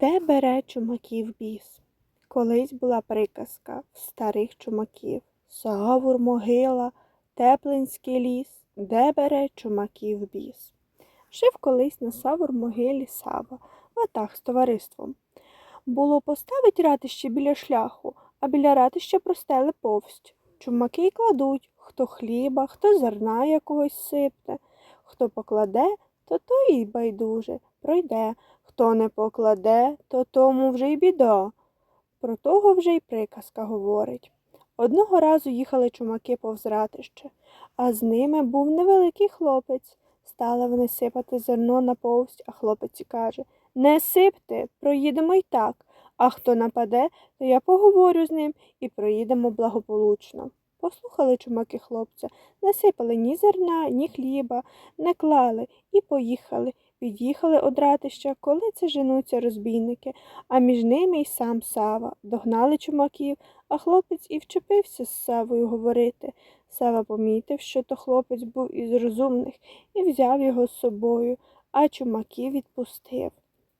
Де бере чумаків біс? Колись була приказка в старих чумаків. Савур, могила, теплинський ліс, де бере чумаків біс. Жив колись на савур могилі Сава, ватаг з товариством. Було поставить ратище біля шляху, а біля ратища простели повсть. Чумаки й кладуть, хто хліба, хто зерна якогось сипте, хто покладе, то той і байдуже пройде, хто не покладе, то тому вже й біда. Про того вже й приказка говорить. Одного разу їхали чумаки повз ратище, а з ними був невеликий хлопець. Стали вони сипати зерно на повсть, а хлопець каже Не сипте, проїдемо й так, а хто нападе, то я поговорю з ним і проїдемо благополучно. Послухали чумаки хлопця, не сипали ні зерна, ні хліба, не клали і поїхали. Під'їхали од ратища, коли це женуться розбійники, а між ними й сам Сава. Догнали чумаків, а хлопець і вчепився з Савою говорити. Сава помітив, що то хлопець був із розумних, і взяв його з собою, а чумаків відпустив.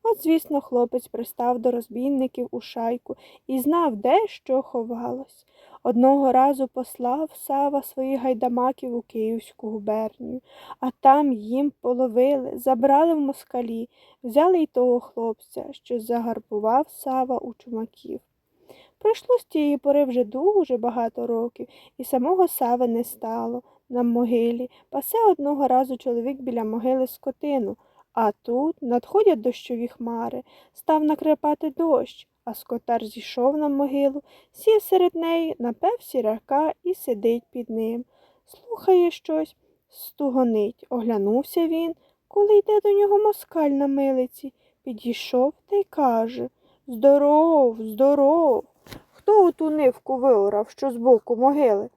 От, звісно, хлопець пристав до розбійників у шайку і знав, де що ховалось. Одного разу послав Сава своїх гайдамаків у Київську губернію, а там їм половили, забрали в москалі, взяли й того хлопця, що загарбував Сава у чумаків. Пройшло з тієї пори вже дуже багато років, і самого Сави не стало на могилі. Пасе одного разу чоловік біля могили скотину, а тут надходять дощові хмари, став накрапати дощ, а скотар зійшов на могилу, сів серед неї, напев сіряка і сидить під ним. Слухає щось, стугонить. Оглянувся він, коли йде до нього москаль на милиці. Підійшов та й каже Здоров, здоров. Хто оту нивку виорав, що збоку могили?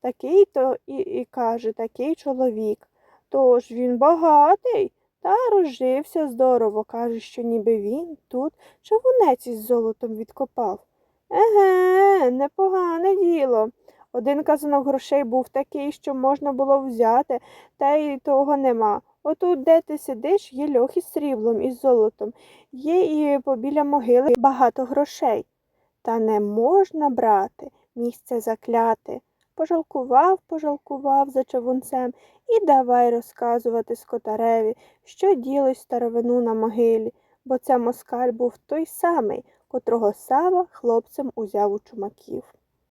Такий то і, і каже, такий чоловік. Тож він багатий та розжився здорово, каже, що ніби він тут чавунець із золотом відкопав. Еге, непогане діло. Один казанок грошей був такий, що можна було взяти, та й того нема. Отут, де ти сидиш, є льох із сріблом і золотом, є і побіля могили багато грошей. Та не можна брати, місце закляти. Пожалкував, пожалкував за чавунцем і давай розказувати скотареві, що ділось старовину на могилі, бо це москаль був той самий, котрого Сава хлопцем узяв у чумаків.